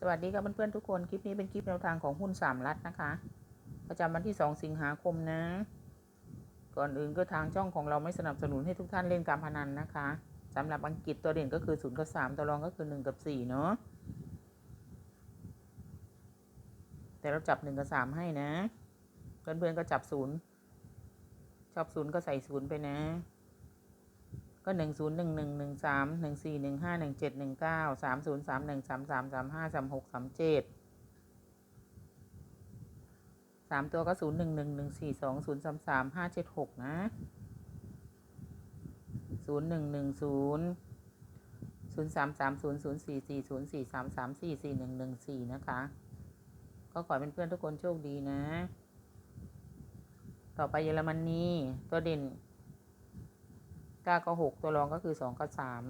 สวัสดีครับเพื่อนๆทุกคน คลิปนี้เป็นคลิปแนวทางของหุ้นสามรัฐนะคะ ประจำวันที่ 2 สิงหาคมนะ ก่อนอื่นก็ทางช่องของเราไม่สนับสนุนให้ทุกท่านเล่นการพนันนะคะสำหรับอังกฤษตัวเด่นก็คือ0กับ3ตัวรองก็คือ 1 กับ4เนาะ แต่เราจับ 1 กับ 3 ให้นะ เพื่อนๆก็จับ 0 ชอบ 0 ก็ใส่ 0 ไปนะ ก็หนึ่งศูนย์หนึ่งหนึ่งหนึ่งสามหนึ่งสี่หนึ่งห้าหนึ่งเจ็ดหนึ่งเก้าสามศูนย์สามหนึ่งสามสามสามห้าสามหกสามเจ็ดสามตัวก็ศูนย์หนึ่งหนึ่งหนึ่งสี่สองศูนย์สามสามห้าเจ็ดหกนะศูนย์หนึ่งหนึ่งศูนย์ศูนย์สามสามศูนย์ศูนย์สี่สี่ศูนย์สี่สามสามสี่สี่หนึ่งหนึ่งสี่นะคะ ก็ขอเป็นเพื่อนทุกคนโชคดีนะ ต่อไปเยอรมนีตัวเด่น เก้ากับหกตัวรองก็คือสองกับสาม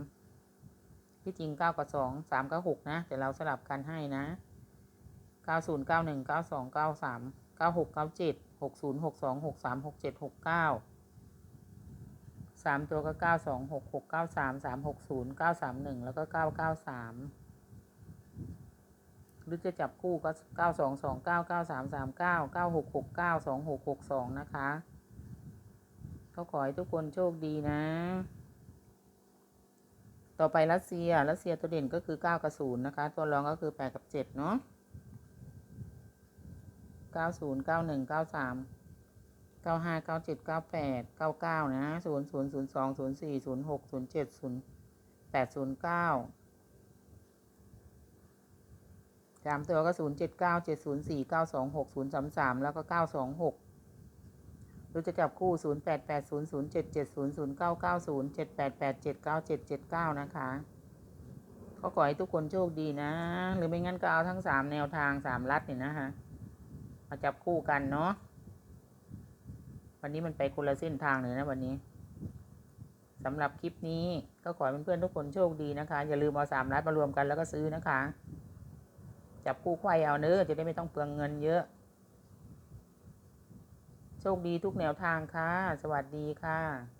ที่จริงเก้ากับสองสามกับหกนะแต่เราสลับกันให้นะเก้าศูนย์เก้าหนึ่งเก้าสองเก้าสามเก้าหกเก้าเจ็ดหกศูนย์หกสองหกสามหกเจ็ดหกเก้าสามตัวก็เก้าสองหกหกเก้าสามสามหกศูนย์เก้าสามหนึ่งแล้วก็เก้าเก้าสามหรือจะจับคู่ก็เก้าสองสองเก้าเก้าสามสามเก้าเก้าหกหกเก้าสองหกหกสองนะคะ ก็ขอให้ทุกคนโชคดีนะ ต่อไปรัสเซีย รัสเซียตัวเด่นก็คือ 9 กับ 0 นะคะ ตัวรองก็คือ 8 กับ 7 เนาะ90 91 93 95 97 98 99 นะ 00 02 04 06 07 08 09สามตัวก็ 079 704 926 033 แล้วก็ 926 เราจะจับคู่ 088007700990 78879779 นะคะก็ขอให้ทุกคนโชคดีนะ หรือไม่งั้นก็เอาทั้ง3แนวทาง3รัดนี่นะคะมาจับคู่กันเนาะวันนี้มันไปคนละเส้นทางเลยนะวันนี้สำหรับคลิปนี้ก็ขอให้เพื่อนๆทุกคนโชคดีนะคะ อย่าลืมเอาสามรัดมารวมกันแล้วก็ซื้อนะคะ จับคู่ไขว้เอาเนื้อจะได้ไม่ต้องเปลืองเงินเยอะ โชคดีทุกแนวทางค่ะ สวัสดีค่ะ